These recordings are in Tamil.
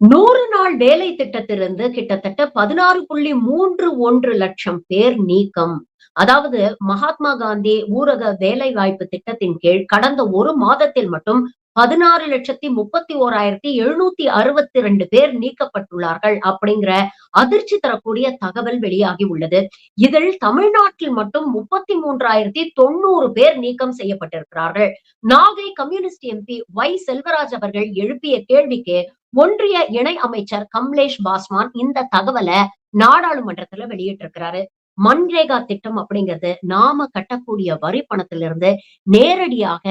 நூறு நாள் வேலை திட்டத்திலிருந்து கிட்டத்தட்ட பதினாறு புள்ளி மூன்று ஒன்று லட்சம் பேர் நீக்கம். அதாவது மகாத்மா காந்தி ஊரக வேலை வாய்ப்பு திட்டத்தின் கீழ் கடந்த ஒரு மாதத்தில் மட்டும் பதினாறு லட்சத்தி முப்பத்தி ஓராயிரத்தி எழுநூத்தி அறுபத்தி ரெண்டு பேர் நீக்கப்பட்டுள்ளார்கள் அப்படிங்கிற அதிர்ச்சி தரக்கூடிய தகவல் வெளியாகி உள்ளது. இதில் தமிழ்நாட்டில் மட்டும் முப்பத்தி மூன்றாயிரத்தி தொண்ணூறு பேர் நீக்கம் செய்யப்பட்டிருக்கிறார்கள். Nagai communist MP Y Selvaraj அவர்கள் எழுப்பிய கேள்விக்கு ஒன்றிய இணை அமைச்சர் கம்லேஷ் பாஸ்வான் இந்த தகவலை நாடாளுமன்றத்துல வெளியிட்டிருக்கிறாரு. மன்ரேகா திட்டம் அப்படிங்கிறது நாம கட்டக்கூடிய வரி பணத்திலிருந்து நேரடியாக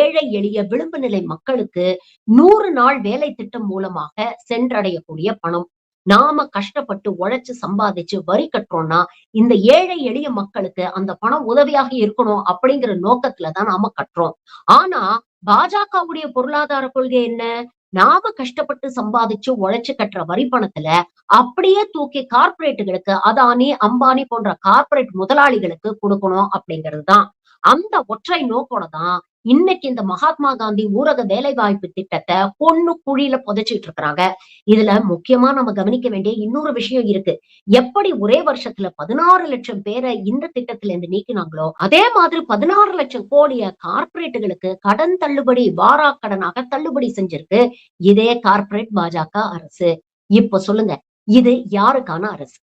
ஏழை எளிய விளிம்பு நிலை மக்களுக்கு நூறு நாள் வேலை திட்டம் மூலமாக சென்றடையக்கூடிய பணம். நாம கஷ்டப்பட்டு உழைச்சு சம்பாதிச்சு வரி கட்டுறோம்னா இந்த ஏழை எளிய மக்களுக்கு அந்த பணம் உதவியாக இருக்கணும் அப்படிங்கிற நோக்கத்துலதான் நாம கட்டுறோம். ஆனா பாஜகவுடைய பொருளாதார கொள்கை என்ன? நாம கஷ்டப்பட்டு சம்பாதிச்சு உழைச்சு கட்டுற வரி பணத்துல அப்படியே தூக்கி கார்பரேட்டுகளுக்கு அதானி அம்பானி போன்ற கார்பரேட் முதலாளிகளுக்கு கொடுக்கணும் அப்படிங்கிறது தான் அந்த ஒற்றை நோக்கோட தான் இன்னைக்கு இந்த மகாத்மா காந்தி ஊரக வேலை வாய்ப்பு திட்டத்தை பொண்ணு குழியில புதைச்சிட்டு இருக்கிறாங்க. இதுல முக்கியமா நம்ம கவனிக்க வேண்டிய இன்னொரு விஷயம் இருக்கு. எப்படி ஒரே வருஷத்துல பதினாறு லட்சம் பேரை இந்த திட்டத்துல இருந்து நீக்கினாங்களோ அதே மாதிரி பதினாறு லட்சம் கோடிய கார்பரேட்டுகளுக்கு கடன் தள்ளுபடி வாரா கடனாக தள்ளுபடி செஞ்சிருக்கு. இதே கார்பரேட் பாஜக அரசு. இப்ப சொல்லுங்க இது யாருக்கான அரசு?